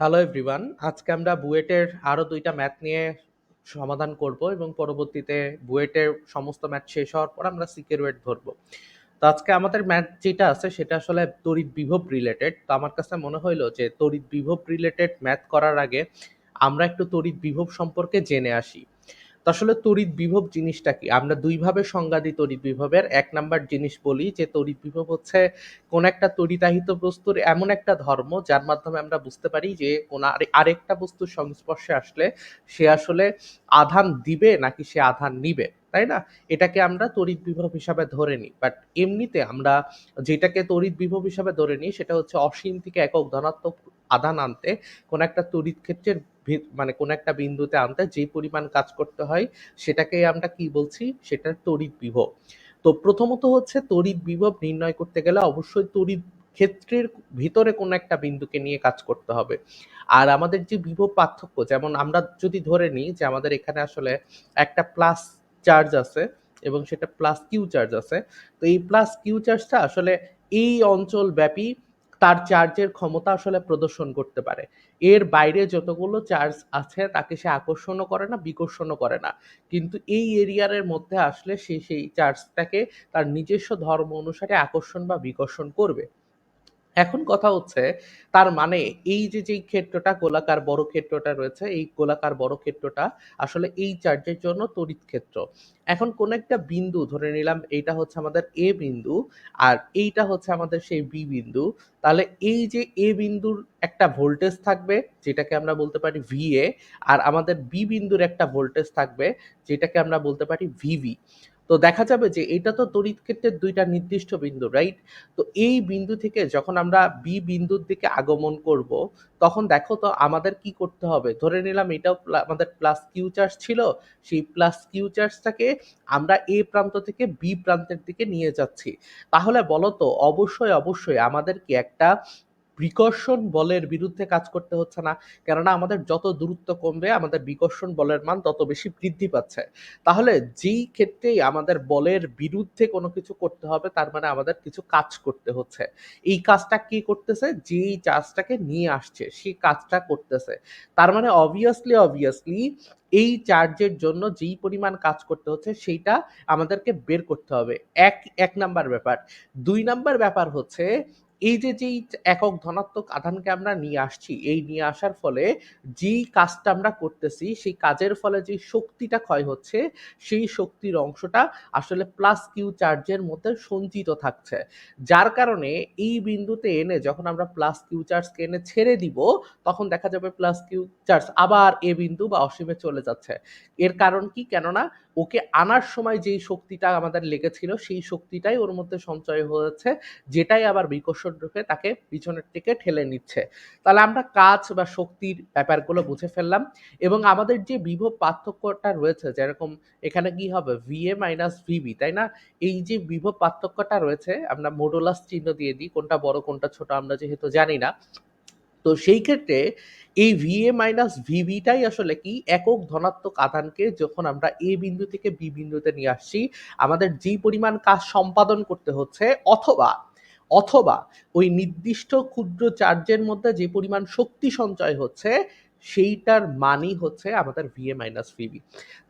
Hello everyone আজকে আমরা বুয়েটের আরও দুইটা ম্যাথ নিয়ে সমাধান করব এবং পরবর্তীতে বুয়েটের সমস্ত ম্যাথ শেষ হওয়ার পর আমরা সিকের ওয়েট ধরবো। তো আজকে আমাদের ম্যাথ যেটা আছে, সেটা আসলে তড়িৎ বিভব রিলেটেড তো আমার কাছে মনে হইল যে তড়িৎ বিভব রিলেটেড ম্যাথ করার আগে আমরা একটু তড়িৎ বিভব সম্পর্কে জেনে আসি। আসলে তড়িৎ বিভব জিনিসটা কি? আমরা দুইভাবে সংজ্ঞা দিই তড়িৎ বিভবের। এক নাম্বার জিনিস বলি যে তড়িৎ বিভব হচ্ছে কোন একটা তড়িতাহিত বস্তুর এমন একটা ধর্ম যার মাধ্যমে আমরা বুঝতে পারি যে কোন আরেকটা বস্তুর সংস্পর্শে আসলে সে আসলে আধান দিবে নাকি সে আধান নিবে, তাই না? এটাকে আমরা তড়িৎ বিভব হিসাবে ধরে নিই। বাট এমনিতে আমরা যেটাকে তড়িৎ বিভব হিসাবে ধরে নিই সেটা হচ্ছে অসীম থেকে একক ধনাত্মক আধান আনতে, কোন একটা তড়িৎ ক্ষেত্রের মানে কোন একটা বিন্দুতে আনতে যে পরিমাণ কাজ করতে হয়, সেটাকে আমরা কি বলছি? সেটা তড়িৎ বিভব। তো প্রথমত হচ্ছে তড়িৎ বিভব নির্ণয় করতে গেলে অবশ্যই তড়িৎ ক্ষেত্রের ভিতরে কোন একটা বিন্দুকে নিয়ে কাজ করতে হবে। আর আমাদের যে বিভব পার্থক্য, যেমন আমরা যদি ধরে নিই যে আমাদের এখানে আসলে একটা প্লাস চার্জ আছে এবং সেটা প্লাস কিউ চার্জ আছে, তো এই প্লাস কিউ চার্জটা আসলে এই অঞ্চল ব্যাপী তার চার্জের ক্ষমতা আসলে প্রদর্শন করতে পারে। এর বাইরে যতগুলো চার্জ আছে, তাকে সে আকর্ষণও করে না, বিকর্ষণও করে না। কিন্তু এই এরিয়ারের মধ্যে আসলে সে সেই চার্জটাকে তার নিজস্ব ধর্ম অনুসারে আকর্ষণ বা বিকর্ষণ করবে। এখন কথা হচ্ছে, তার মানে এই যে, যেই ক্ষেত্রটা, গোলাকার বড় ক্ষেত্রটা রয়েছে, এই গোলাকার বড় ক্ষেত্রটা আসলে এই চার্জের জন্য তড়িৎ ক্ষেত্র। এখন কোন একটা বিন্দু, ধরে নিলাম এইটা হচ্ছে আমাদের এ বিন্দু আর এইটা হচ্ছে আমাদের সেই বি বিন্দু, তাহলে এই যে এ বিন্দুর একটা ভোল্টেজ থাকবে, যেটাকে আমরা বলতে পারি ভিএ আর আমাদের বি বিন্দুর একটা ভোল্টেজ থাকবে, যেটাকে আমরা বলতে পারি ভিভি তো দেখা যাবে যে এটা তো তড়িৎ ক্ষেত্রের দুইটা নির্দিষ্ট বিন্দু রাইট তো এই বিন্দু থেকে যখন আমরা বি বিন্দুর দিকে আগমন করব, তখন দেখো তো আমাদের কি করতে হবে? ধরে নিলাম এটাও আমাদের প্লাস কিউ চার্জ ছিল, সেই প্লাস কিউ চার্জটাকে আমরা এ প্রান্ত থেকে বি প্রান্তের দিকে নিয়ে যাচ্ছি। তাহলে বলো তো, অবশ্যই অবশ্যই আমাদেরকে একটা বিকর্ষণ বলের বিরুদ্ধে কাজ করতে হচ্ছে না। কেননা আমাদের যত দূরত্ব কমবে, আমাদের বিকর্ষণ বলের মান তত বেশি বৃদ্ধি পাচ্ছে। তাহলে যেই ক্ষেত্রেই আমাদের বলের বিরুদ্ধে কোনো কিছু করতে হবে, তার মানে আমাদের কিছু কাজ করতে হচ্ছে। এই কাজটা কি করতেছে? যেই চার্জটাকে নিয়ে আসছে সেই কাজটা করতেছে। তার মানে অবভিয়াসলি অবভিয়াসলি এই চার্জের জন্য যেই পরিমাণ কাজ করতে হচ্ছে, সেইটা আমাদেরকে বের করতে হবে। এক এক নাম্বার ব্যাপার। দুই নাম্বার ব্যাপার হচ্ছে এই যে, যেই একক ধনাত্মক আধানকে আমরা নিয়ে আসছি, এই নিয়ে আসার ফলে যেই কাজটা আমরা করতেছি, সেই কাজের ফলে যে শক্তিটা ক্ষয় হচ্ছে, সেই শক্তির অংশটা আসলে প্লাস কিউ চার্জের মধ্যে সঞ্চিত থাকছে। যার কারণে এই বিন্দুতে এনে যখন আমরা প্লাস কিউ চার্জকে এনে ছেড়ে দিব, তখন দেখা যাবে প্লাস কিউ চার্জ আবার এ বিন্দু বা অসীমে চলে যাচ্ছে। এর কারণ কি? কেননা ওকে আনার সময় যেই শক্তিটা আমাদের লেগেছিল, সেই শক্তিটাই ওর মধ্যে সঞ্চয় হয়েছে, যেটাই আবার বিকর্ষণ রূপে তাকে পিছনের দিকে ঠেলে নিচ্ছে। তাহলে আমরা কাজ বা শক্তির ব্যাপারগুলো বুঝে ফেললাম এবং আমাদের যে বিভব পার্থক্যটা রয়েছে, যেরকম এখানে কি হবে? ভিএ মাইনাস ভিবি তাই না? এই যে বিভব পার্থক্যটা রয়েছে, আমরা মোডোলাস চিহ্ন দিয়ে দিই, কোনটা বড়, কোনটা ছোট, আমরা যেহেতু জানি না। তো সেই ক্ষেত্রে এই ভিএ মাইনাস ভিভিটাই আসলে কি? একক ধনাত্মক আধানকে যখন আমরা এ বিন্দু থেকে বি বিন্দুতে নিয়ে আসছি, আমাদের যেই পরিমাণ কাজ সম্পাদন করতে হচ্ছে, অথবা অথবা ওই নির্দিষ্ট ক্ষুদ্র চার্জের মধ্যে যে পরিমাণ শক্তি সঞ্চয় হচ্ছে, সেইটার মানই হচ্ছে আমাদের ভিএ মাইনাস ভিবি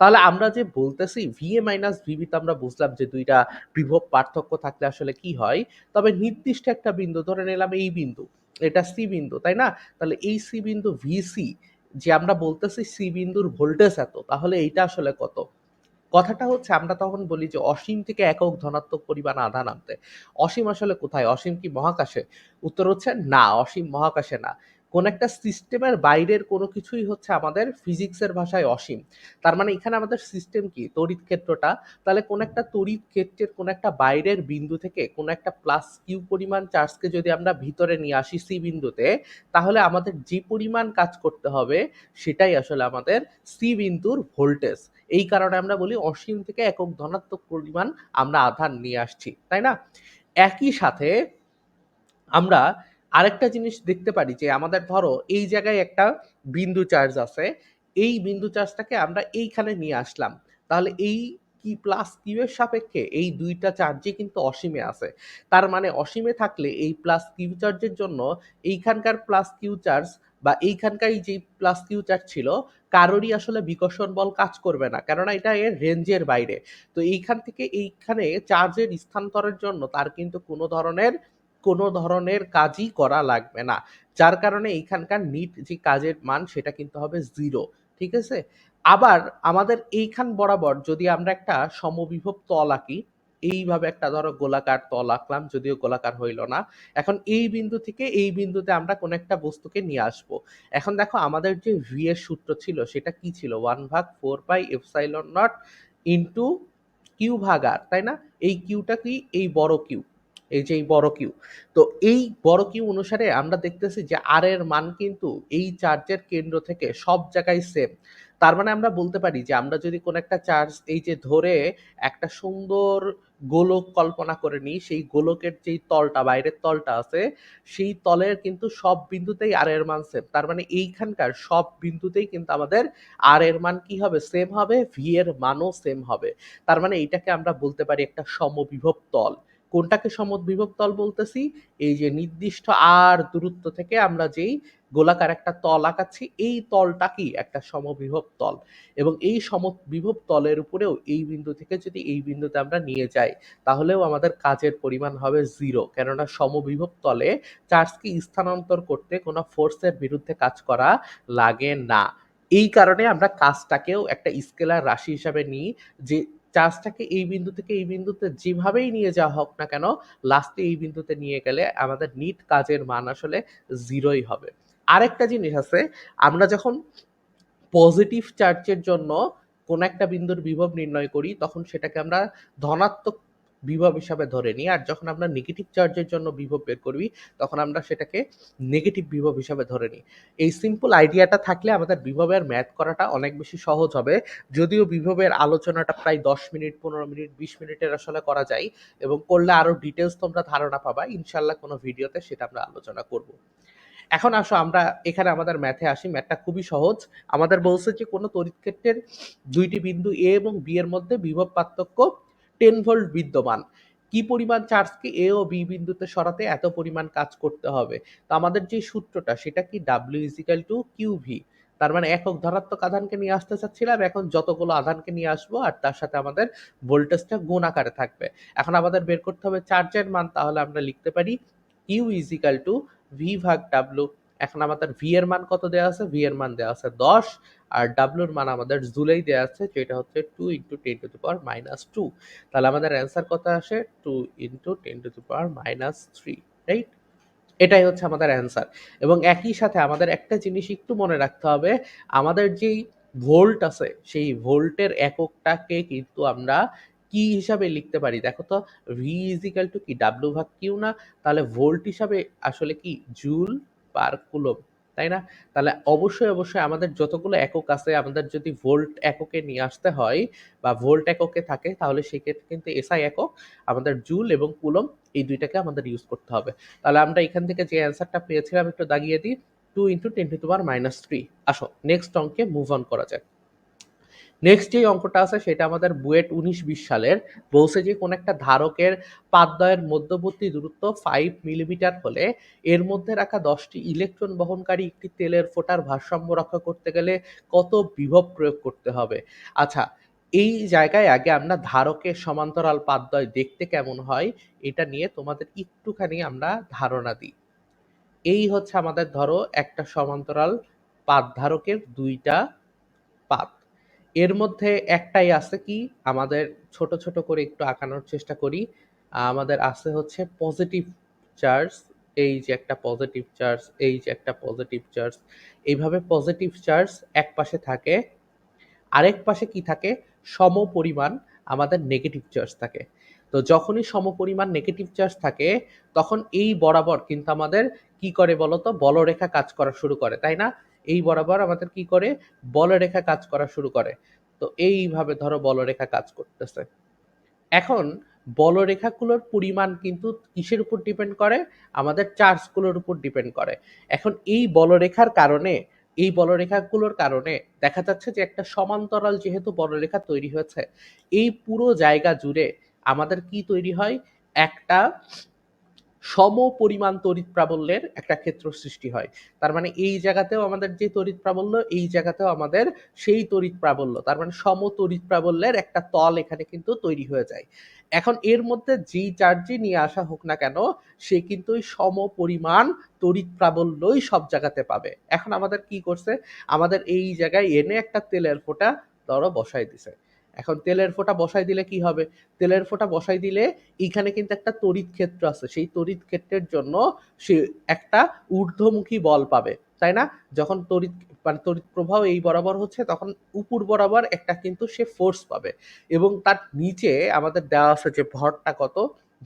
তাহলে আমরা যে বলতেছি ভিএ মাইনাস ভিবি তো আমরা বুঝলাম যে দুইটা বিভব পার্থক্য থাকলে আসলে কি হয়? তবে নির্দিষ্ট একটা বিন্দু, ধরে নিলাম এই বিন্দু। এটা সি বিন্দু, তাই না? তাহলে এই সি বিন্দু ভিসি যে আমরা বলতেছি সি বিন্দুর ভোল্টেজ এত, তাহলে এইটা আসলে কত? কথাটা হচ্ছে আমরা তখন বলি যে অসীম থেকে একক ধনাত্মক পরিমাণ আধান আনতে অসীম আসলে কোথায়? অসীম কি মহাকাশে? উত্তর হচ্ছে না, অসীম মহাকাশে না। কোন একটা সিস্টেমের বাইরের কোনো কিছুই হচ্ছে আমাদের ফিজিক্সের ভাষায় অসীম। তার মানে এখানে আমাদের সিস্টেম কি? তড়িৎ ক্ষেত্রটা। তাহলে কোন একটা তড়িৎ ক্ষেত্রের কোন একটা বাইরের বিন্দু থেকে কোন একটা প্লাস কিউ পরিমাণ চার্জকে যদি আমরা ভিতরে নিয়ে আসি সি বিন্দুতে, তাহলে আমাদের যে পরিমাণ কাজ করতে হবে, সেটাই আসলে আমাদের সি বিন্দুর ভোল্টেজ এই কারণে আমরা বলি অসীম থেকে একক ধনাত্মক পরিমাণ আমরা আধান নিয়ে আসছি, তাই না? একই সাথে আমরা আরেকটা জিনিস দেখতে পারি যে আমাদের ধরো এই জায়গায় একটা বিন্দু চার্জ আছে, এই বিন্দু চার্জটাকে আমরা এইখানে নিয়ে আসলাম। তাহলে এই কি প্লাস কিউ এর সাপেক্ষে এই দুইটা চার্জই কিন্তু অসীমে আছে। তার মানে অসীমে থাকলে এই প্লাস কিউ চার্জের জন্য এইখানকার প্লাস কিউ চার্জ বা এইখানকার এই যে প্লাস কিউ চার্জ ছিল, কারোরই আসলে বিকর্ষণ বল কাজ করবে না। কেননা এটা এর রেঞ্জের বাইরে। তো এইখান থেকে এইখানে চার্জের স্থানান্তরের জন্য তার কিন্তু কোনো ধরনের কোনো ধরনের কাজই করা লাগবে না। যার কারণে এইখানকার নিট যে কাজের মান, সেটা কিন্তু হবে জিরো ঠিক আছে? আবার আমাদের এইখান বরাবর যদি আমরা একটা সমবিভব তল আঁকি, এইভাবে একটা ধরো গোলাকার তল আঁকলাম, যদিও গোলাকার হইল না, এখন এই বিন্দু থেকে এই বিন্দুতে আমরা কোন একটা বস্তুকে নিয়ে আসব। এখন দেখো আমাদের যে ভি এর সূত্র ছিল, সেটা কি ছিল? ওয়ান ভাগ four pi epsilon naught into Q ভাগ আর তাই না? এই কিউটা কি? এই বড় কিউ এই যে এই বড় কিউ তো এই বড় কিউ অনুসারে আমরা দেখতেছি যে আর এর মান কিন্তু এই চার্জের কেন্দ্র থেকে সব জায়গায় সেম তার মানে আমরা বলতে পারি যে আমরা যদি কোন একটা চার্জ এই যে ধরে একটা সুন্দর গোলক কল্পনা করে নিই, সেই গোলকের যেই তলটা, বাইরের তলটা আছে, সেই তলের কিন্তু সব বিন্দুতেই আর এর মান সেম তার মানে এইখানকার সব বিন্দুতেই কিন্তু আমাদের আর এর মান কি হবে? সেম হবে ভি এর মানও সেম হবে। তার মানে এইটাকে আমরা বলতে পারি একটা সমবিভব তল। কোনটাকে সমবিভব তল বলতেছি? এই যে নির্দিষ্ট আর দূরত্ব থেকে আমরা যেই গোলাকার একটা তল আঁকাচ্ছি, এই তলটা কি একটা সমবিভব তল? এবং এই সমবিভব তলের উপরেও এই বিন্দু থেকে যদি এই বিন্দুতে আমরা নিয়ে যাই, তাহলেও আমাদের কাজের পরিমাণ হবে জিরো। কেননা সমবিভব তলে চার্জকে স্থানান্তর করতে কোনো ফোর্সের বিরুদ্ধে কাজ করা লাগে না। এই কারণে আমরা কাজটাকেও একটা স্কেলার রাশি হিসাবে নিই, যে চার্জটাকে এই বিন্দু থেকে এই বিন্দুতে যেভাবেই নিয়ে যাওয়া হোক না কেন লাস্টে এই বিন্দুতে নিয়ে গেলে আমাদের নিট কাজের মান আসলে জিরোই হবে। আরেকটা জিনিস আছে, আমরা যখন পজিটিভ চার্জের জন্য কোন একটা বিন্দুর বিভব নির্ণয় করি, তখন সেটাকে আমরা ধনাত্মক বিভব হিসাবে ধরে নিই। আর যখন আমরা নেগেটিভ চার্জের জন্য বিভব বের করি তখন আমরা সেটাকে নেগেটিভ বিভব হিসাবে ধরে নিই। এই সিম্পল আইডিয়াটা থাকলে আমাদের বিভবের ম্যাথ করাটা অনেক বেশি সহজ হবে। যদিও বিভবের আলোচনাটা প্রায় দশ মিনিট, পনেরো মিনিট, বিশ মিনিটের আসলে করা যায় এবং করলে আরও ডিটেলস তোমরা ধারণা পাবা। ইনশাল্লাহ কোনো ভিডিওতে সেটা আমরা আলোচনা করব। এখন আসো, আমরা এখানে আমাদের ম্যাথে আসি। ম্যাথটা খুবই সহজ। আমাদের বলছে যে কোনো তড়িৎ ক্ষেত্রের দুইটি বিন্দু এ এবং বি এর মধ্যে বিভব পার্থক্য টেন ভোল্ট বিদ্যমান। কি পরিমাণ চার্জকে এ ও বি বিন্দুতে সরাতে এত পরিমাণ কাজ করতে হবে? তো আমাদের যে সূত্রটা, সেটা কি W equal to Q V তার মানে একক ধনাত্মক আধানকে নিয়ে আসতে চাচ্ছিলাম, এখন যতগুলো আধানকে নিয়ে আসব আর তার সাথে আমাদের ভোল্টেজটা গুণ আকারে থাকবে। এখন আমাদের বের করতে হবে চার্জের মান, তাহলে আমরা লিখতে পারি কিউ ইজিক্যাল টু ভি ভাগ ডাব্লু এখন আমাদের ভি এর মান কত দেওয়া আছে? ভি এর মান দেওয়া আছে দশ, আর ডাব্লুর মান আমাদের জুলেই দেওয়া আছে, যেটা হচ্ছে two into ten to the power minus two তাহলে আমাদের অ্যান্সার কত আসে? Two into ten to the power minus three right এটাই হচ্ছে আমাদের অ্যান্সার এবং একই সাথে আমাদের একটা জিনিস একটু মনে রাখতে হবে, আমাদের যেই ভোল্ট আছে, সেই ভোল্টের এককটাকে কিন্তু আমরা কি হিসাবে লিখতে পারি? দেখো তো ভি ইজিক্যাল টু কি? ডাব্লু ভাগ কিউ না? তাহলে ভোল্ট হিসাবে আসলে কি? জুল পার কুলম তাই না? তাহলে অবশ্যই অবশ্যই আমাদের যতগুলো একক আছে, আমাদের যদি ভোল্ট এককে নিয়ে আসতে হয় বা ভোল্ট এককে থাকে, তাহলে সেক্ষেত্রে কিন্তু এসআই একক, আমাদের জুল এবং কুলম এই দুইটাকে আমাদের ইউজ করতে হবে। তাহলে আমরা এখান থেকে যে অ্যান্সারটা পেয়েছিলাম, একটু দাগিয়ে দিই। Two into ten to power minus three আসো নেক্সট অঙ্কে মুভ অন করা যাক। নেক্সট যে অঙ্কটা আছে, সেটা আমাদের বুয়েট উনিশ বিশ সালের। বলছে যে কোন একটা ধারকের পাদদয়ের মধ্যবর্তী দূরত্ব ফাইভ মিলিমিটার হলে, এর মধ্যে রাখা দশটি ইলেকট্রন বহনকারী একটি তেলের ফোটার ভারসাম্য রক্ষা করতে গেলে কত বিভব প্রয়োগ করতে হবে? আচ্ছা এই জায়গায় আগে আমরা ধারকের সমান্তরাল পাদদয় দেখতে কেমন হয়, এটা নিয়ে তোমাদের একটুখানি আমরা ধারণা দিই। এই হচ্ছে আমাদের ধরো একটা সমান্তরাল পাদ ধারকের দুইটা পাত এর মধ্যে একটাই আছে কি, আমাদের ছোট ছোট করে একটু আঁকানোর চেষ্টা করি। আমাদের আছে হচ্ছে পজিটিভ চার্জ এই যে একটা পজিটিভ চার্জ এই যে একটা পজিটিভ চার্জ এইভাবে পজিটিভ চার্জ এক পাশে থাকে, আরেক পাশে কি থাকে? সম পরিমাণ আমাদের নেগেটিভ চার্জ থাকে। তো যখনই সম পরিমাণ নেগেটিভ চার্জ থাকে, তখন এই বরাবর কিন্তু আমাদের কি করে বলতো? বলরেখা কাজ করা শুরু করে, তাই না? এই বরাবর আমাদের কি করে? বলরেখা কাজ করা শুরু করে। তো এইভাবে ধরো বলরেখা কাজ করতেছে। এখন বলরেখাগুলোর পরিমাণ কিন্তু কিসের উপর ডিপেন্ড করে? আমাদের চার্জগুলোর উপর ডিপেন্ড করে। এখন এই বলরেখার কারণে, এই বলরেখাগুলোর কারণে দেখা যাচ্ছে যে একটা সমান্তরাল যেহেতু বলরেখা তৈরি হয়েছে, এই পুরো জায়গা জুড়ে আমাদের কি তৈরি হয়? একটা সম পরিমাণ তড়িৎ প্রাবল্যের একটা ক্ষেত্র সৃষ্টি হয়। তার মানে এই জায়গাতেও আমাদের যে তড়িৎ প্রাবল্য, এই জায়গাতেও আমাদের সেই তড়িৎ প্রাবল্য। তার মানে সম তড়িৎ প্রাবল্যের একটা তল এখানে কিন্তু তৈরি হয়ে যায়। এখন এর মধ্যে যেই চার্জই নিয়ে আসা হোক না কেন, সে কিন্তু ওই সম পরিমাণ তড়িৎ প্রাবল্যই সব জায়গাতে পাবে। এখন আমাদের কি করছে? আমাদের এই জায়গায় এনে একটা তেলের ফোঁটা ধরো বসাই দিছে। এখন তেলের ফোঁটা বসাই দিলে কি হবে? তেলের ফোঁটা বসাই দিলে এইখানে কিন্তু একটা তড়িৎ ক্ষেত্র আছে। সেই তড়িৎ ক্ষেত্রের জন্য সে একটা ঊর্ধ্বমুখী বল পাবে, তাই না? যখন তড়িৎ মানে তড়িৎ প্রবাহ এই বরাবর হচ্ছে, তখন উপর বরাবর একটা কিন্তু সে ফোর্স পাবে। এবং তার নিচে আমাদের দেওয়া আছে যে ভরটা কত?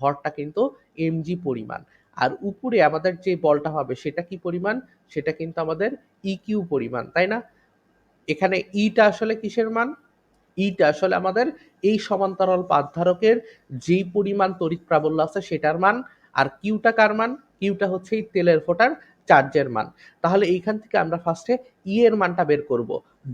ভরটা কিন্তু এমজি পরিমাণ। আর উপরে আমাদের যে বলটা হবে, সেটা কি পরিমাণ? সেটা কিন্তু আমাদের ইকিউ পরিমাণ, তাই না? এখানে ইটা আসলে কিসের মান? ইটা আসলে আমাদের এই সমান্তরাল পাতধারকের যেই পরিমাণ তড়িৎ প্রাবল্য আছে সেটার মান আর কিউটা কার মান? কিউটা হচ্ছে এই তেলের ফোটার চার্জের মান। তাহলে এইখান থেকে আমরা ফার্স্টে ই এর মানটা বের করব।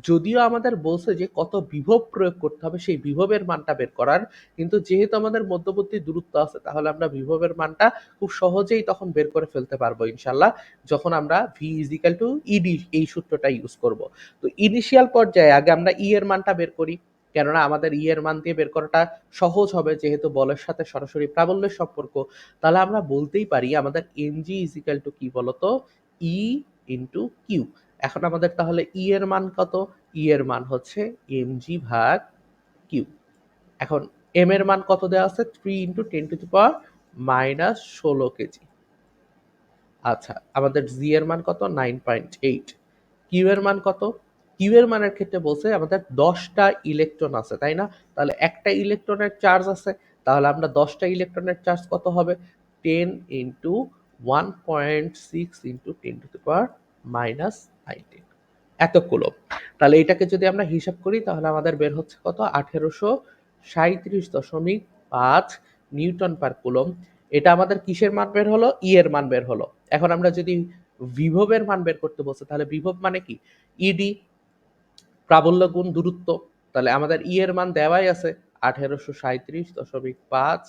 যদিও আমাদের বলছে যে কত বিভব প্রয়োগ করতে হবে সেই বিভবের মানটা বের করার, কিন্তু যেহেতু আমাদের মধ্যবর্তী দূরত্ব আছে, তাহলে আমরা বিভবের মানটা খুব সহজেই তখন বের করে ফেলতে পারব ইনশাল্লাহ যখন আমরা ভি ইজিক্যাল টু ইডি এই সূত্রটা ইউজ করব। তো ইনিশিয়াল পর্যায়ে আগে আমরা ই এর মানটা বের করি। কেননা আমাদের ইয়ের মান দিয়ে বের করাটা সহজ হবে, যেহেতু বলের সাথে সরাসরি প্রাবল্যের সম্পর্ক। তাহলে আমরা বলতেই পারি আমাদের এমজি ইজিক্যাল টু কি বলতো? ই ইন্টু কিউ এখন আমাদের তাহলে ই এর মান কত? ই এর মান হচ্ছে এমজি ভাগ কিউ এখন এম এর মান কত দেওয়া আছে? Three into ten to the power minus ষোলো কেজি আচ্ছা আমাদের জি এর মান কত? নাইন পয়েন্ট এইট কিউ এর মান কত? কিউ এর মানের ক্ষেত্রে বলছে আমাদের দশটা ইলেকট্রন আছে, তাই না? তাহলে একটা ইলেকট্রনের চার্জ আছে, তাহলে আমরা দশটা ইলেকট্রনের চার্জ কত হবে? Ten into one point six into ten to power minus nineteen এত কুলম তাহলে এটাকে যদি আমরা হিসাব করি, তাহলে আমাদের বের হচ্ছে কত? আঠেরোশো সাঁত্রিশ দশমিক পাঁচ নিউটন পার কুলম এটা আমাদের কিসের মান বের হলো? ই এর মান বের হলো। এখন আমরা যদি বিভবের মান বের করতে বলছে, তাহলে বিভব মানে কি? ইডি প্রাবল্য গুণ দূরত্ব। তাহলে আমাদের ই এর মান দেওয়াই আছে আঠেরোশো সাঁত্রিশ দশমিক পাঁচ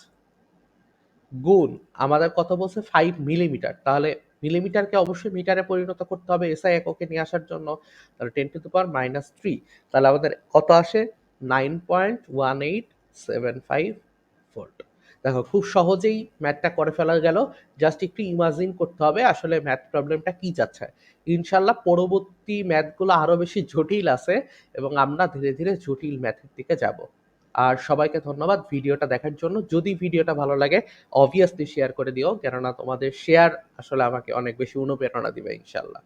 গুণ। আমাদের কত বলছে? ফাইভ মিলিমিটার তাহলে মিলিমিটারকে অবশ্যই মিটারে পরিণত করতে হবে এসআই এককে নিয়ে আসার জন্য। তাহলে ten to the power minus three তাহলে আমাদের কত আসে? Nine point one eight seven five volt দেখো, খুব সহজেই ম্যাথটা করে ফেলা গেল। জাস্ট একটু ইমাজিন করতে হবে আসলে ম্যাথ প্রবলেমটা কি যাচ্ছে ইনশাল্লাহ পরবর্তী ম্যাথগুলো আরও বেশি জটিল আছে এবং আমরা ধীরে ধীরে জটিল ম্যাথের দিকে যাব। আর সবাইকে ধন্যবাদ ভিডিওটা দেখার জন্য। যদি ভিডিওটা ভালো লাগে অবভিয়াসলি শেয়ার করে দিও। কেননা তোমাদের শেয়ার আসলে আমাকে অনেক বেশি অনুপ্রেরণা দিবে ইনশাল্লাহ।